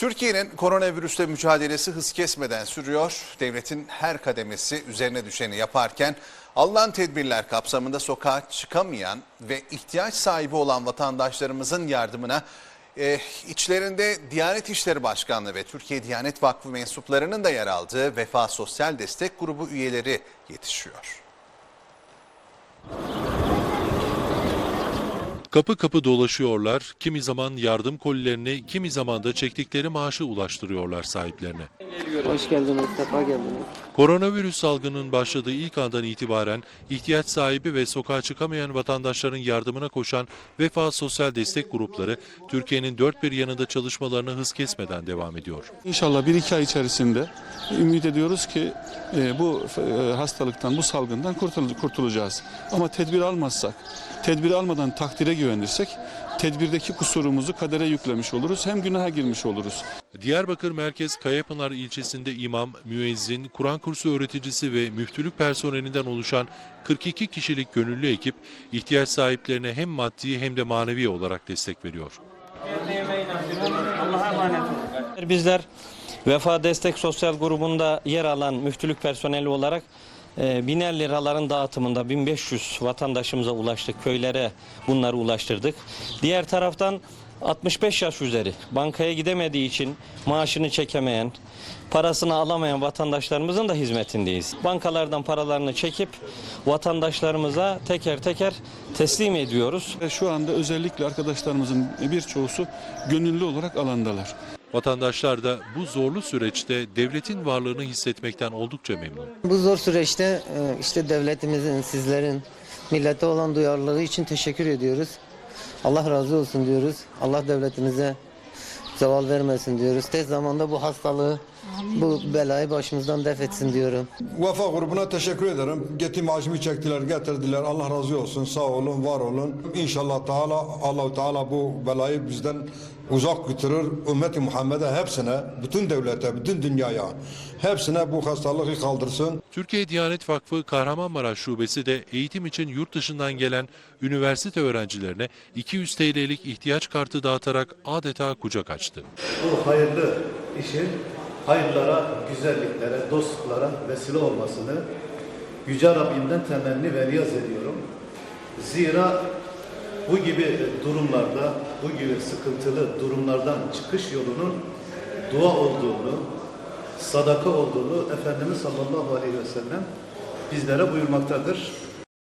Türkiye'nin koronavirüsle mücadelesi hız kesmeden sürüyor. Devletin her kademesi üzerine düşeni yaparken alınan tedbirler kapsamında sokağa çıkamayan ve ihtiyaç sahibi olan vatandaşlarımızın yardımına e, içlerinde Diyanet İşleri Başkanlığı ve Türkiye Diyanet Vakfı mensuplarının da yer aldığı Vefa Sosyal Destek Grubu üyeleri yetişiyor. Kapı kapı dolaşıyorlar, kimi zaman yardım kolilerini, kimi zaman da çektikleri maaşı ulaştırıyorlar sahiplerine. Hoş geldiniz, sefa geldiniz. Koronavirüs salgının başladığı ilk andan itibaren ihtiyaç sahibi ve sokağa çıkamayan vatandaşların yardımına koşan Vefa Sosyal Destek Grupları Türkiye'nin dört bir yanında çalışmalarını hız kesmeden devam ediyor. İnşallah bir iki ay içerisinde ümit ediyoruz ki e, bu e, hastalıktan, bu salgından kurtul- kurtulacağız. Ama tedbir almazsak, tedbir almadan takdire güvenirsek tedbirdeki kusurumuzu kadere yüklemiş oluruz. Hem günaha girmiş oluruz. Diyarbakır Merkez Kayapınar ilçesinde imam, müezzin, Kur'an kursu öğreticisi ve müftülük personelinden oluşan 42 kişilik gönüllü ekip ihtiyaç sahiplerine hem maddi hem de manevi olarak destek veriyor. Bizler Vefa Destek Sosyal Grubu'nda yer alan müftülük personeli olarak biner liraların dağıtımında 1500 vatandaşımıza ulaştık. Köylere bunları ulaştırdık. Diğer taraftan 65 yaş üzeri bankaya gidemediği için maaşını çekemeyen, parasını alamayan vatandaşlarımızın da hizmetindeyiz. Bankalardan paralarını çekip vatandaşlarımıza teker teker teslim ediyoruz. Şu anda özellikle arkadaşlarımızın birçoğusu gönüllü olarak alandalar. Vatandaşlar da bu zorlu süreçte devletin varlığını hissetmekten oldukça memnun. Bu zor süreçte e, işte devletimizin, sizlerin millete olan duyarlılığı için teşekkür ediyoruz. Allah razı olsun diyoruz. Allah devletimize zeval vermesin diyoruz. Tez zamanda bu hastalığı, bu belayı başımızdan def etsin diyorum. Vefa grubuna teşekkür ederim. Getir maaşımı çektiler, getirdiler. Allah razı olsun. Sağ olun, var olun. İnşallah Teala Allahu Teala bu belayı bizden uzak götürür. Ümmeti Muhammed'e hepsine, bütün devlete, bütün dünyaya hepsine bu hastalığı kaldırsın. Türkiye Diyanet Vakfı Kahramanmaraş Şubesi de eğitim için yurt dışından gelen üniversite öğrencilerine 200 TL'lik ihtiyaç kartı dağıtarak adeta kucak açtı. bu hayırlı işin hayırlara, güzelliklere, dostluklara vesile olmasını Yüce Rabbimden temenni ve niyaz ediyorum. Zira bu gibi durumlarda, bu gibi sıkıntılı durumlardan çıkış yolunun dua olduğunu, sadaka olduğunu Efendimiz sallallahu aleyhi ve sellem bizlere buyurmaktadır.